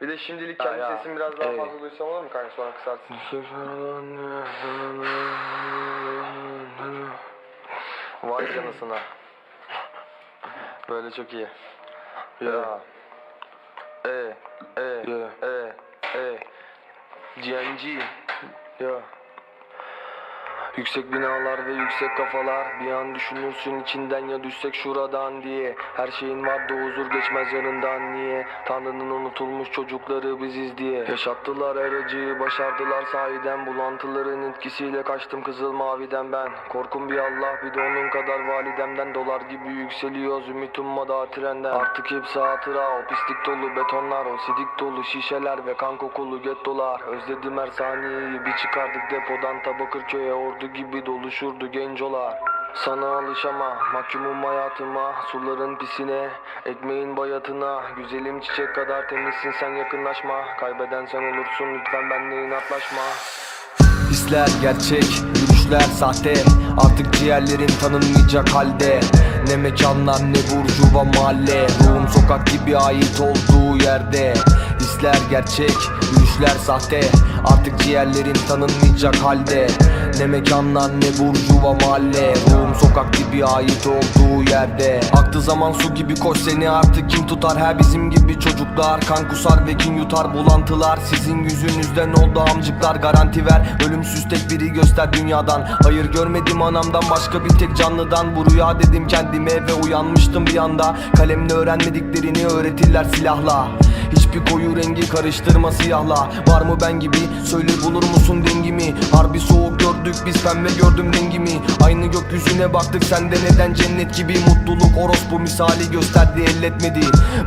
Bir de şimdilik kendi ya. sesimi biraz daha Evet. fazla duysam olur mu kanka sonra kısarsın. Vay canısına. Böyle çok iyi. Ya. E, e, Ya. e, e. GNG. Ya. Yüksek binalar ve yüksek kafalar Bir an düşünürsün içinden ya düşsek şuradan diye. Her şeyin vardı huzur geçmez yanından niye? Tanrı'nın unutulmuş çocukları biziz diye. Yaşattılar her acıyı başardılar sahiden. Bulantıların etkisiyle kaçtım kızıl maviden ben. Korkum bir Allah bir de onun kadar validemden. Dolar gibi yükseliyoruz ümit ummadı trenden. Artık hepsi hatıra o pislik dolu betonlar O sidik dolu şişeler ve kan kokulu gettolar. Özledim her saniyeyi bir çıkardık depodan Tabakırköy'e ordu gibi doluşurdu gencolar sana alışama, mahkumum hayatıma, suların pisine, ekmeğin bayatına, güzelim çiçek kadar temizsin sen yakınlaşma, kaybeden sen olursun lütfen benle inatlaşma. Hisler gerçek, yürüyüşler sahte. Artık ciğerlerim tanınmayacak halde. Ne mekanlar ne burjuva mahalle. Ruhum sokak gibi ait olduğu yerde. Hisler gerçek, yürüyüşler sahte. Artık ciğerlerim tanınmayacak halde Ne mekanlar ne burjuva mahalle. Ruhum sokak gibi ait olduğu yerde. Aktı zaman su gibi koş seni artık kim tutar? Her bizim gibi çocuklar kan kusar ve kin yutar. Bulantılar Sizin yüzünüzden oldu amcıklar. Garanti ver Ölümsüz tek biri göster dünyadan. Hayır görmedim anamdan başka bir tek canlıdan. Bu rüya dedim kendime ve uyanmıştım bir anda. Kalemle öğrenmediklerini öğretirler silahla. Hiçbir koyu rengi karıştırma siyahla. Var mı ben gibi? Söyle bulur musun dengimi? Harbi soğuk gördük biz pembe gördüm rengimi. Aynı gökyüzüne baktık sende neden cennet gibi? Mutluluk orospu misali gösterdi elletmedi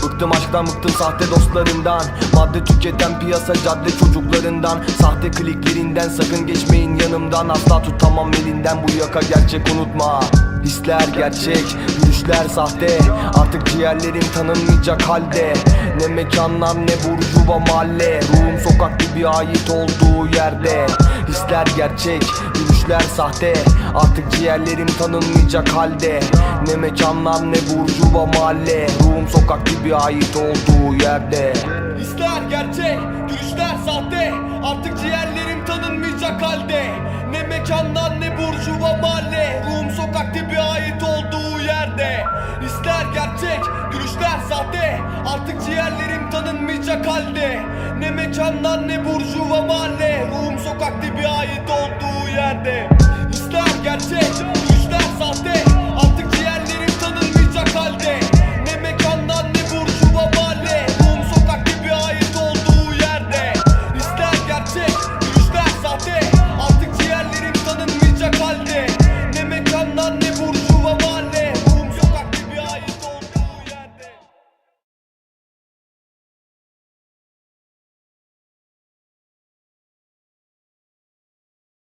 Bıktım aşktan bıktım sahte dostlarından. Madde tüketen piyasa cadde çocuklarından. Sahte kliklerinden sakın geçmeyin yanımdan. Asla tutamam elinden bu yaka gerçek unutma. Hisler gerçek, yürüyüşler sahte. Artık ciğerlerim tanınmayacak halde. Ne mekanlar ne burjuva mahalle. Ruhum sokak gibi ait olduğu yerde. Hisler gerçek, yürüyüşler sahte. Artık ciğerlerim tanınmayacak halde. Ne mekanlar ne burjuva mahalle. Ruhum sokak gibi ait olduğu yerde. Hisler gerçek, gülüşler sahte. Artık ciğerlerim tanınmayacak halde. Ne mekandan ne burjuva mahalle. Ruhum sokak gibi ait olduğu yerde. Hisler gerçek, gülüşler sahte. Artık ciğerlerim tanınmayacak halde. Ne mekandan ne burjuva mahalle. Ruhum sokak gibi ait yerde Hisler gerçek,